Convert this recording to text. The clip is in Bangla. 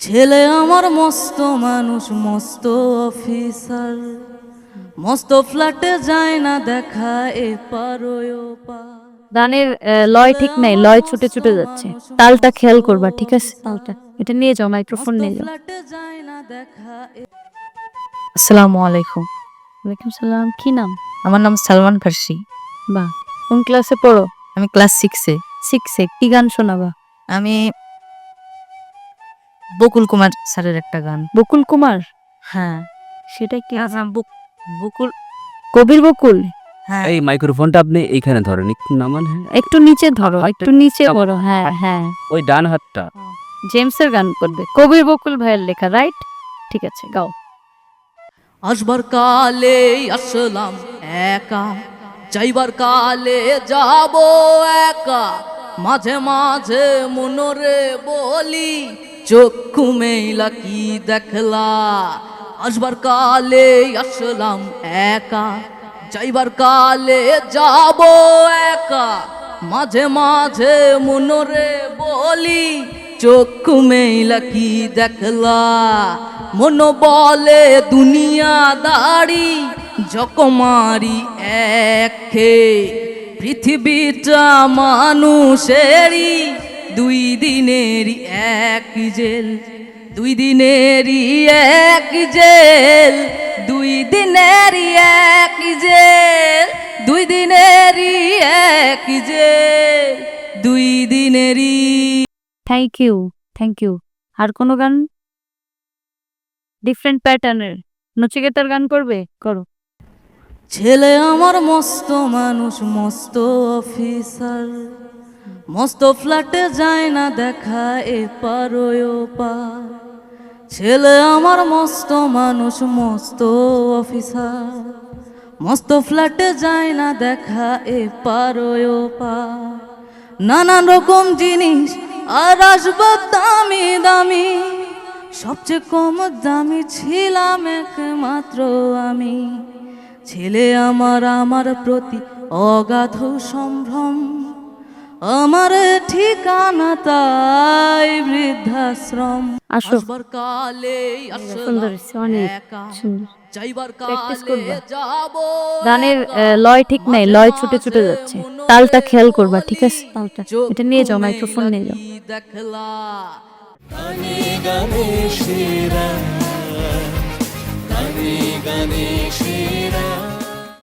ছেলে আমার মস্ত মানুষ মস্ত অফিসার। মস্ত ফ্ল্যাটে যায় না দেখা এ পারোয় পার গানের আহ, লয় ঠিক নাই লয় ছুটে ছুটে যাচ্ছে। তালটা খেয়াল করবা ঠিক আছে? তালটা এটা নিয়ে যাও মাইক্রোফোন নিয়ে যাও। যায় না দেখা আসসালামু আলাইকুম। ওয়ালাইকুম সালাম কি নাম? আমার নাম সালমান ফার্সি। বাহ কোন ক্লাসে পড়ো? আমি ক্লাস সিক্সে সিক্সে কি গান শোনাবা? আমি বকুল কুমার স্যারের একটা গান। বকুল কুমার? হ্যাঁ। সেটা কি? বকুল কবির বকুল? হ্যাঁ। এই মাইক্রোফোনটা আপনি এইখানে ধরেন একটু নামান হ্যাঁ। একটু নিচে ধরো একটু নিচে ধরো হ্যাঁ হ্যাঁ। ওই ডান হাতটা। জেমসের গান করবে। কবির বকুল ভাইয়ের লেখা রাইট? ঠিক আছে গাও। আসবার কালে আসলাম একা যাইবার কালে যাব একা। মাঝে মাঝে মনরে বলি চক্ষু মেলা কি দেখলা? আসবার কালে আসলাম একা, যাইবার কালে যাব একা। মাঝে মাঝে মনরে বলি, চক্ষু মেলা কি দেখলা? মন বলে দুনিয়া দাড়ি জকমারি একে। পৃথিবীটা মানুষেরই দুই দিনেরই এক জেল দুই দিনেরই এক জেল দুই দিনেরই এক জেল দুই দিনেরই এক জেল দুই দিনেরই থ্যাংক ইউ থ্যাংক ইউ আর কোনো গান? ডিফারেন্ট প্যাটার্নের নচিকেতার গান করবে? করো। ছেলে আমার মস্ত মানুষ মস্ত অফিসার মস্ত ফ্ল্যাটে যায় না দেখা এ পার। ছেলে আমার মস্ত মানুষ, মস্ত অফিসার। মস্ত ফ্ল্যাটে যায় না দেখা এ পার। নানান রকম জিনিস, আর আসবাব দামি দামি। সবচেয়ে কম দামি ছিলাম একমাত্র আমি। ছেলে আমার আমার প্রতি অগাধ সম্ভ্রম। আমার ঠিকানা তাই বৃদ্ধাশ্রম। আসবার কালে সুন্দর অনেক সুন্দর। করবা। গানের আহ, লয় ঠিক নাই লয় ছুটে ছুটে যাচ্ছে। তালটা খেয়াল করবা ঠিক আছে? তালটা। এটা নিয়ে যাও মাইক্রোফোন নিয়ে যাও। দেখলা। গানে গানে